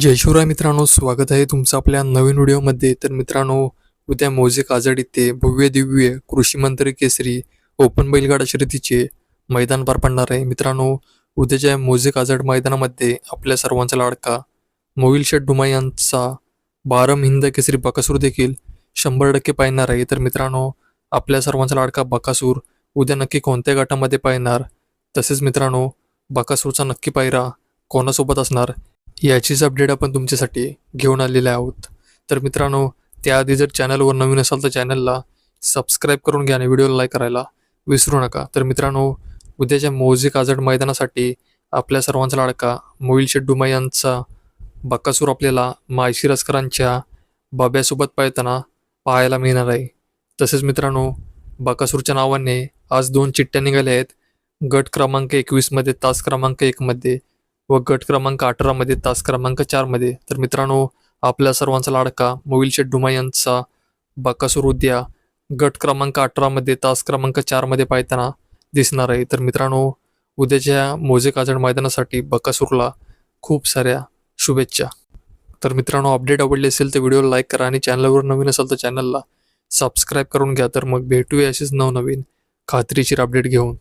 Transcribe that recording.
जय शिवराय मित्रांनो स्वागत आहे तुमचं आपल्या नवीन व्हिडिओमध्ये. तर मित्रांनो उद्या मोजे काजड इथे भव्य दिव्य कृषी मंत्री केसरी ओपन बैलगाडा शर्यतीचे मैदान पार पडणार आहे. मित्रांनो उद्याच्या मोजे काजड मैदानामध्ये आपल्या सर्वांचा लाडका मोविल शेठ डुमा यांचा बारम हिंद केसरी बकासूर देखील शंभर टक्के पाहणार आहे. तर मित्रांनो आपल्या सर्वांचा लाडका बकासूर उद्या नक्की कोणत्या गटामध्ये पाहणार? तसेच मित्रांनो बकासूरचा नक्की पायरा कोणासोबत असणार? याचीच अपडेट आपण तुमच्यासाठी घेऊन आलेले आहोत. तर मित्रांनो त्याआधी जर चॅनलवर नवीन असाल तर चॅनलला सबस्क्राईब करून घ्या आणि व्हिडिओला लाईक करायला विसरू नका. तर मित्रांनो उद्याच्या मोजे काजड मैदानासाठी आपल्या सर्वांचा लाडका मोईल शेड्डुमा यांचा बक्कासूर आपल्याला मायशी रस्करांच्या बाब्यासोबत पळताना पाहायला मिळणार आहे. तसेच मित्रांनो बकासूरच्या नावाने आज दोन चिठ्ठ्या निघाल्या आहेत. गट क्रमांक एकवीसमध्ये तास क्रमांक एकमध्ये व गट क्रमांक अठरामध्ये तास क्रमांक चारमध्ये तर मित्रांनो आपल्या सर्वांचा लाडका मोविल शेठ डुमा यांचा बकासूर उद्या गट क्रमांक अठरामध्ये तास क्रमांक चारमध्ये पाहताना दिसणार आहे. तर मित्रांनो उद्याच्या मोजे काजण मैदानासाठी बकासूरला खूप साऱ्या शुभेच्छा. तर मित्रांनो अपडेट आवडले असेल तर व्हिडिओला लाईक करा आणि चॅनलवर नवीन असाल तर चॅनलला सबस्क्राईब करून घ्या. तर मग भेटूया अशीच नवनवीन खात्रीशीर अपडेट घेऊन.